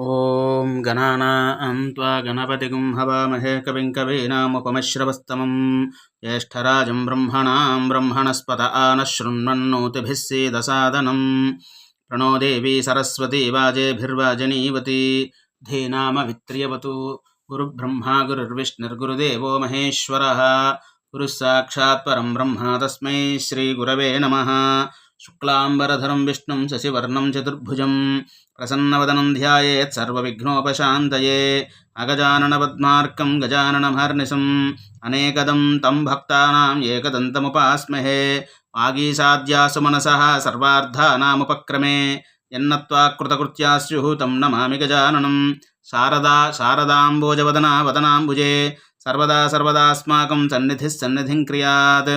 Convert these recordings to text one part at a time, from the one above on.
ॐ गणानां त्वा गणपतिगुं हवामहे कविं कवीनामुपमश्रवस्तमं ज्येष्ठराजं ब्रह्मणां ब्रह्मणस्पत आनः शृण्वन्नोतिभिः सीदसादनं प्रणो देवी सरस्वती वाजेभिर्वाजनीवती धीनामवित्र्यवतु गुरुब्रह्मा गुरुर्विष्णुर्गुरुदेवो महेश्वरः गुरुः साक्षात् परं ब्रह्म तस्मै श्रीगुरवे नमः శుక్లాంబరధరం విష్ణుం శశివర్ణం చతుర్భుజం ప్రసన్నవదనం ధ్యాయేత్ సర్వవిఘ్నోపశాంతయే అగజాననపద్మార్కం గజాననమహర్నిశం అనేకదం తం భక్తానాం ఏకదంతముపాస్మహే వాగీసాద్యాసు మనస సర్వార్థానాముపక్రమే ఎన్నత్వాకృతకృత్యా స్యు తం నమామి గజాననం శారదా శారదాంబోజవదనా వదనాంబుజే సర్వదా సర్వదాస్మాకం సన్నిధిస్సన్నిధిం క్రియాత్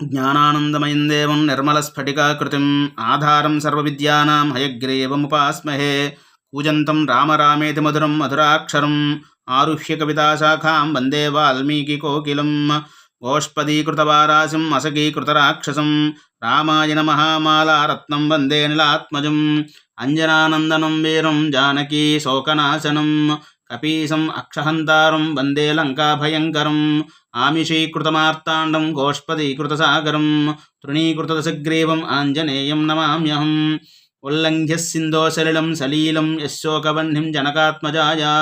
జ్ఞానానందమయందేవం నిర్మలస్ఫటికాకృతిం ఆధారం సర్వ విద్యానాం హయగ్రీవముపాస్మహే కూజంతం రామరామేతి మధురం మధురాక్షరం ఆరుహ్య కవితాశాఖాం వందే వాల్మీకి వాల్మీకికోకిలం గోష్పదీకృతవారాశిం అసకీకృతరాక్షసం రామాయణ మహామాలారత్నం వందే నిలాత్మజం అంజనానందనం వీరం జానకీ శోకనాశనం కపీసం అక్షహంతారం వందే లంకాభయంకరం ఆమిషీకృతమార్తాండం గోష్పదీకృతసాగరం తృణీకృతదశగ్రీవం ఆంజనేయం నమామ్యహం ఉల్లంఘ్య సింధోసలిలం సలీలం యశోకవహ్నిం జనకాత్మజాయా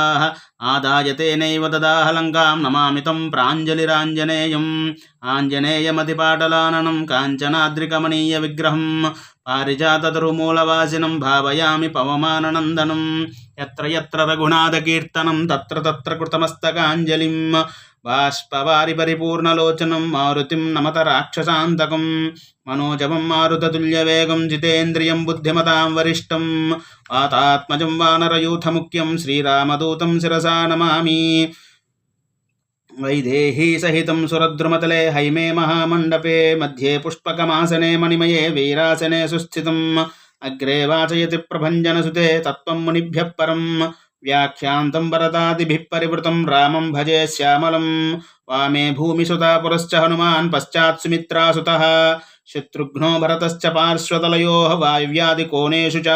ఆదాయ తేనైవ తదాహలంకాం నమామితం ప్రాంజలిరాంజనేయం. ఆంజనేయమతిపాటలాననం కాంచనాద్రికమణీయ విగ్రహం. పారిజాతరుమూలవాసినం భావయామి పవమాననందనం. ఎత్ర ఎత్ర రఘునాథకీర్తనం తత్ర తత్ర కృతమస్తకాంజలిం. బాష్పవారి పరిపూర్ణలోచనం మారుతిం నమత రాక్షసాంతకం. మనోజవం మారుతతుల్యవేగం జితేంద్రియం బుద్ధిమతాం వరిష్టం. వాతాత్మజం వానరయూథముఖ్యం శ్రీరామదూతం శిరసా वानरयूथमुख्यं श्रीरामदूतं शिरसा नमामि वैदेहीसहितं सुरद्रुमतले हैमे महामण्डपे मध्ये पुष्पकमासने मणिमये वीरासने सुस्थितम् अग्रे वाचयति प्रभञ्जनसुते तत्त्वं मुनिभ्यः परम् व्याख्यान्तं वरदादिभिः परिवृतं रामं भजे श्यामलं वामे भूमिसुता पुरश्च हनुमान् पश्चात् सुमित्रासुतः శత్రుఘ్నో భరతశ్చ పార్శ్వతలయో వాయువ్యాదికోణేషు చ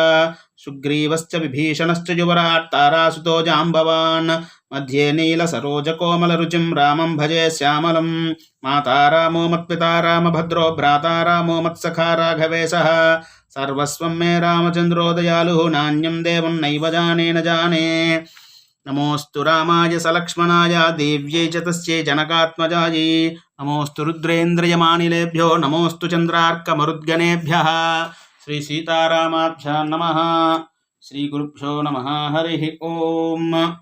సుగ్రీవశ్చ విభీషణశ్చ యువరాట్ తారాసుతో జాంబవాన్. మధ్యే నీల సరోజ కోమల రుచిం రామం భజే శ్యామలం. మాతారామో మత్పితా రామభద్రో భ్రాతారామో మత్సఖా రాఘవేశ సర్వస్వం మే రామచంద్రోదయాలు నాణ్యం దేవం నైవ జానేన జానే. नमोऽस्तु रामाय सलक्ष्मणाय देव्यै च तस्यै जनकात्मजायै। नमोऽस्तु रुद्रेन्द्रियमानिलेभ्यो नमोऽस्तु चन्द्रार्कमरुद्गणेभ्यः। श्रीसीतारामाभ्यां नमः। श्रीगुरुभ्यो नमः। हरिः ॐ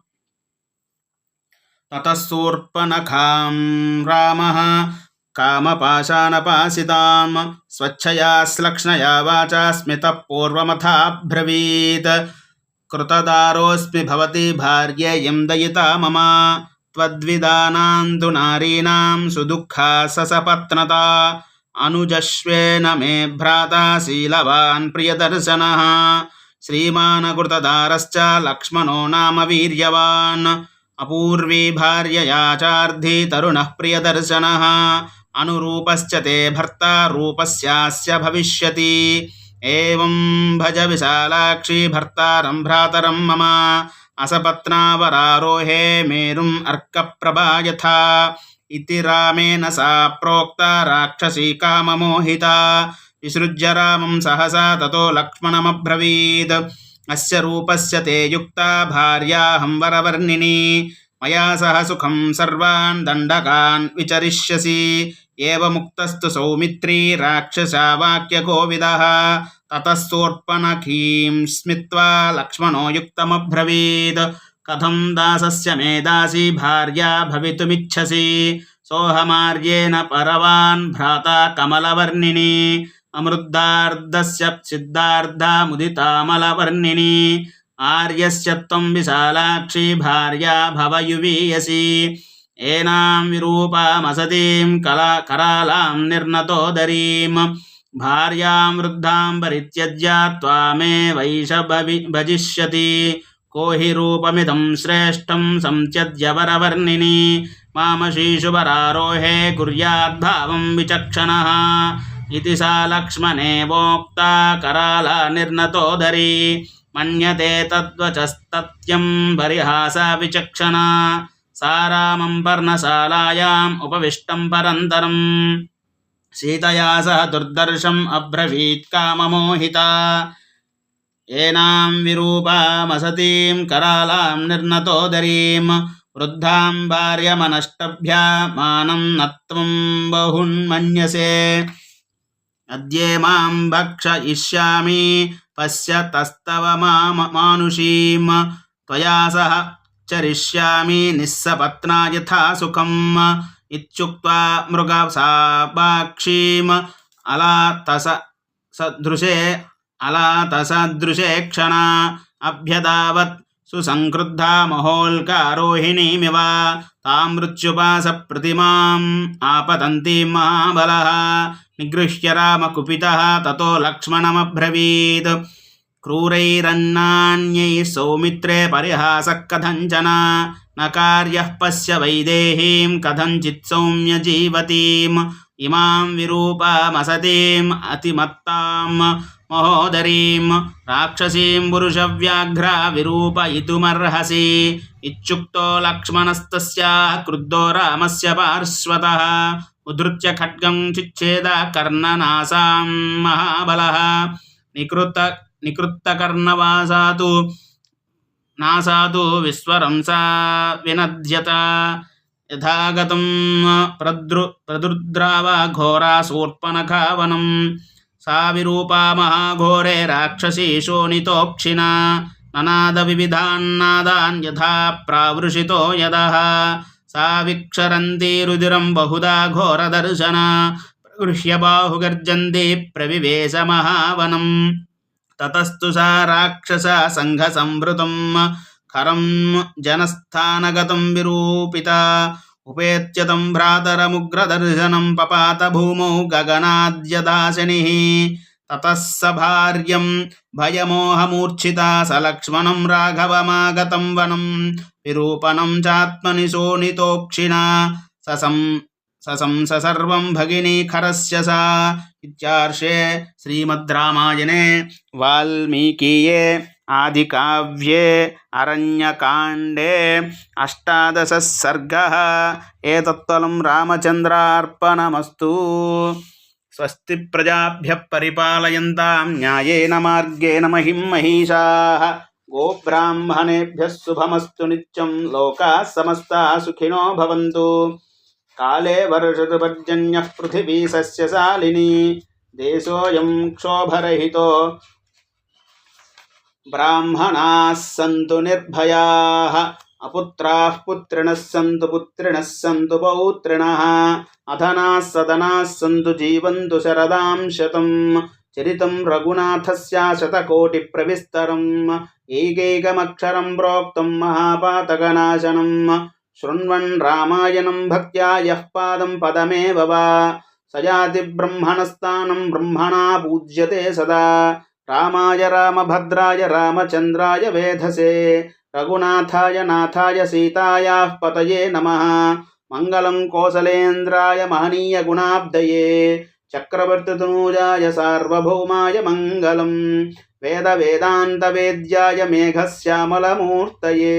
ततः शूर्पणखां रामः। कामपाशानपासितां, स्वच्छया, श्लक्ष्णया वाचा स्मितः पूर्वमथाब्रवीत्। కృతదారోస్మి భవతి భార్య ఎందయిత మమ త్వద్విధానాంతు నారీణాం సుదుఃఖా ససపత్నత అనుజశ్వేన మే భ్రాత శీలవాన్ ప్రియదర్శన శ్రీమానకృతదారశ్చ లక్ష్మణో నామ వీర్యవాన్ అపూర్వీ భార్యయాచార్థి తరుణః ప్రియదర్శన అనురూపశ్చ తే భర్త రూపస్యాస్య భవిష్యతి एवं भज विशालाक्षी भर्तारं भ्रातरं मम असपत्नावरारोहे मेरुम् अर्कप्रभा यथा इति रामेण सा प्रोक्ता राक्षसी काममोहिता विसृज्य रामं सहसा ततो लक्ष्मणमब्रवीत् अस्य रूपस्य ते युक्ता भार्याहं वरवर्णिनी मया सह सुखं सर्वान् दण्डकान् विचरिष्यसि ఏముక్తస్తు సౌమిత్రీ రాక్షసా వాక్యగోవిద తతస్సోర్పణఖీం స్మిత్వా లక్ష్మణో యుక్తమబ్రవీద్ కథం దాసస్య మే దాసి భార్యా భవితుమిచ్చసి. సోహమార్యేణ పరవాన్ భ్రాత కమలవర్ణిని. అమృద్ధార్ధస్య సిద్ధార్థా ముదితామలవర్ణిని. ఆర్యస్య విశాలాక్షి భార్యా భవయువీయసి. एनां विरूपामसतीं कला, करालां निर्नतोदरीं, भार्यां वृद्धां परित्यज्य त्वामेवैष भजिष्यति। को हि रूपमिदं श्रेष्ठं संत्यज्य वरवर्णिनि मामशीशुवरारोहे कुर्याद्भावं विचक्षणः। इति सा लक्ष्मणेवोक्ता कराला निर्नतोदरी। मन्यते तद्वचस्तत्यं परिहास विचक्षणा। సారామం పర్ణశాలాయాం ఉపవిష్టం పరంతరం సీతయా సహ దుర్దర్శం అబ్రవీత్ కామమోహిత ఏనాం విరూపామసతీం కరాళాం నిర్ణతోదరీం వృద్ధాం భార్యమనష్టభ్యా మానం నత్వం బహున్మన్యసే అద్యే మాం భక్ష ఇష్యామి పశ్య తస్తవ మామ మానుషీం త్వయా సహ చరిష్యామి నిస్సపత్నా యథా సుఖం ఇత్యుక్త్వా అలా తస సదృశే అలా తసదృశే క్షణ అభ్యదావత్ సుసంక్రుద్ధా మహోల్కారోహిణీమివ తాం మృత్యుపాస ప్రతిమాం ఆపతంతి మహాబల నిగృహ్య రామకుపితः తతో లక్ష్మణమబ్రవీత్ क्रूरैरन्नान्यै सौमित्रे परिहासः कथञ्चन न कार्यः पश्य वैदेहीं कथञ्चित् सौम्यजीवतीम् इमां विरूपामसतीम् अतिमत्तां महोदरीं राक्षसीं पुरुषव्याघ्रा विरूपयितुमर्हसि इत्युक्तो लक्ष्मणस्तस्याः क्रुद्धो रामस्य पार्श्वतः उद्धृत्य खड्गं चिच्छेद कर्णनासां महाबलः निकृत నికృత్తకర్ణవాసాతు నాసాతు విశ్వరంసా వినధ్యత. యథాగతం ప్రదృ ప్రదుర్ద్రావ ఘోరా శూర్పణఖావనం. సా విరూపా మహాఘోరే రాక్షసీ శోణితోక్షిణ. ననాద వివిధాన్నాదాన్ యథా ప్రావృషితో యదః. సా విక్షరంతి రుదిరం బహుదా ఘోరదర్శన ప్రగృహ్య బాహుగర్జంతి ప్రవివేశ మహావనం. తతస్తు సా రాక్షస సంఘ సంవృతం ఖరం జనస్థానగతం విరూపిత ఉపేత్యతం భ్రాతరముగ్రదర్శనం పపాత భూమౌ గగనాద్యదాశని తతః స భార్యం భయమోహమూర్ఛిత స లక్ష్మణం రాఘవమాగతం వనం విరూపణం చాత్మని శోణితోక్షిణ ససం ससंस सर्वं भगिनी खरस्य सा इत्यार्षे श्रीमद्रामायणे वाल्मीकीये आदिकाव्ये अरण्यकाण्डे अष्टादशः सर्गः एतत्तलं रामचन्द्रार्पणमस्तु स्वस्ति प्रजाभ्यः परिपालयन्तां न्यायेन मार्गेण महिं महिषाः गोब्राह्मणेभ्यः शुभमस्तु नित्यं लोकाः समस्ताः सुखिनो भवन्तु काले वर्षतु पर्जन्यः पृथिवी सस्यशालिनी देशोऽयं क्षोभरहितो ब्राह्मणाः सन्तु निर्भयाः अपुत्राः पुत्रिणः सन्तु पुत्रिणः सन्तु पौत्रिणः अधनाः सदनाः सन्तु जीवन्तु शरदां शतं चरितं रघुनाथस्य शतकोटिप्रविस्तरम् एकैकमक्षरं प्रोक्तं శృణ్వన్ రామాయణం భక్త్యా యః పాదం పదమేవ వా సజాతి బ్రహ్మణస్థానం బ్రహ్మణా పూజ్యతే సదా రామాయ రామభద్రాయ రామచంద్రాయ వేధసే రఘునాథాయ నాథాయ సీతాయాః పతయే నమః మంగళం కోసలేంద్రాయ మహనీయ గుణాబ్దయే చక్రవర్తితనూజాయ సార్వభౌమాయ మంగళం వేద వేదాంత వేద్యాయ మేఘశ్యామలమూర్తయే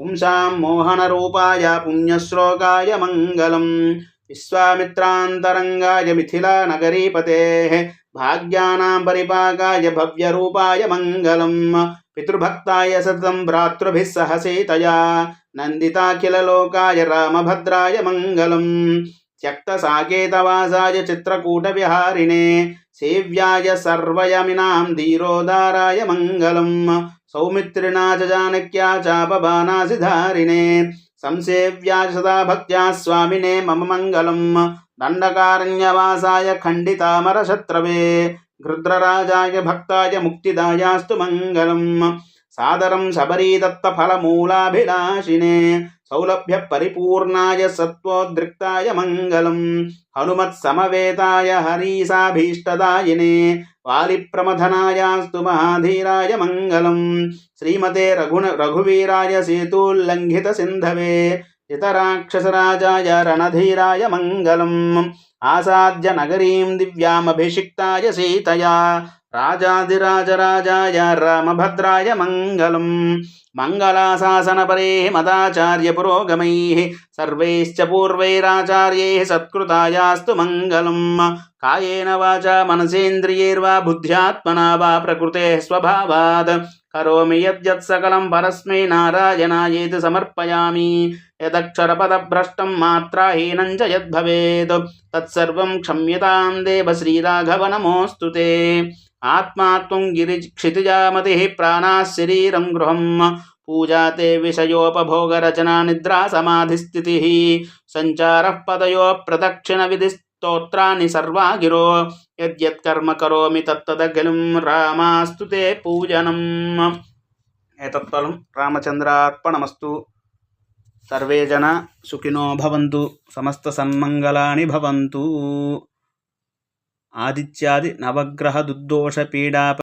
పుంసాం మోహనరూపాయ పుణ్యశ్లోకాయ మంగళం. విశ్వామిత్రాంతరంగాయ మిథిలానగరీపతే. భాగ్యానాం పరిపాకాయ భవ్యరూపాయ మంగళం. పితృభక్తాయ సతం భ్రాతృభిः సహ సీతయా నందితాఖిలలోకాయ రామభద్రాయ మంగళం. त्यक्तसाकेतवासाय चित्रकूटविहारिणे सेव्याय सर्वयमिनां धीरोदाराय मङ्गलम् सौमित्रिणा च जानक्या चापबाणासिधारिणे संसेव्याय सदा भक्त्या स्वामिने मम मङ्गलम् दण्डकारण्यवासाय खण्डितामरशत्रवे गृध्रराजाय भक्ताय मुक्तिदायास्तु मङ्गलम् సాదరం శబరీదత్త ఫలమూలాభిలాషినే సౌలభ్య పరిపూర్ణాయ సత్వోద్రిక్తాయ మంగళం హనుమత్ సమవేతాయ హరీసాభీష్టదాయినే వాలిప్రమథనాయాస్తు మహాధీరాయ మంగళం శ్రీమతే రఘున రఘువీరాయ సేతుల్లంఘిత సింధవే ఇతరాక్షసరాజాయ రణధీరాయ మంగళం. ఆసాద్య నగరీం దివ్యామభిషిక్తాయ సీతయా. రాజాదిరాజరాజాయ రామభద్రాయ మంగళం. మంగళాశాసన పరే మదాచార్య పురోగమై. సర్వైశ్చ పూర్వైరాచార్యై సత్కృతాయాస్తు మంగళం. కాయేన వాచ మనసేంద్రియైర్వా బుద్ధ్యాత్మనా వా ప్రకృతే స్వభావాద్. करोमि यद्यत् सकलं परस्मै नारायणायेति समर्पयामि। यदक्षरपदभ्रष्टं मात्राहीनं च यद्भवेत् तत्सर्वं क्षम्यतां देव श्रीराघव नमोऽस्तु ते। आत्मा गिरिक्षितिजामतिः प्राणाः शरीरं गृहम्। पूजा ते विषयोपभोगरचना निद्रा समाधिस्थितिः। सञ्चारः प्रदक्षिण विधि స్తోత్రాన్ని సర్వా గిరో యద్యత్కర్మ కరోమి తత్తదగలం రామాస్తు పూజనం. ఏతత్వలం రామచంద్రార్పణమస్తు. సర్వే జన సుఖినో భవంతు సమస్త సన్మంగళాని భవంతు. ఆదిత్యాది నవగ్రహ దుర్దోష పీడా